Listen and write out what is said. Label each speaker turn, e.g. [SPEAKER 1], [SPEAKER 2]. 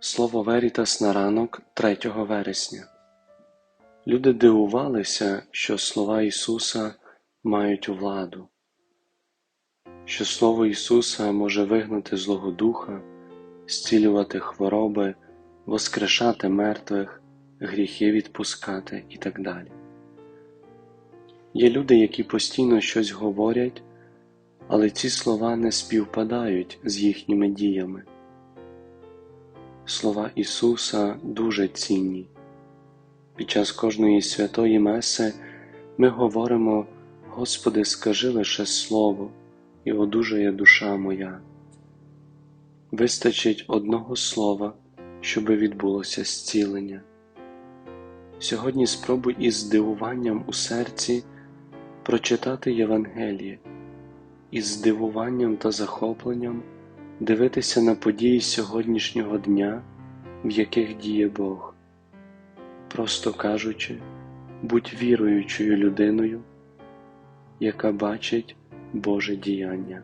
[SPEAKER 1] Слово Верітас на ранок 3 вересня. Люди дивувалися, що слова Ісуса мають владу, що Слово Ісуса може вигнати Злого Духа, зцілювати хвороби, воскрешати мертвих, гріхи відпускати і так далі. Є люди, які постійно щось говорять, але ці слова не співпадають з їхніми діями. Слова Ісуса дуже цінні. Під час кожної святої Меси ми говоримо Господи, скажи лише Слово, і одужає душа моя. Вистачить одного слова, щоби відбулося зцілення. Сьогодні спробуй із здивуванням у серці прочитати Євангеліє, із здивуванням та захопленням дивитися на події сьогоднішнього дня, в яких діє Бог. Просто кажучи, будь віруючою людиною, яка бачить Боже діяння.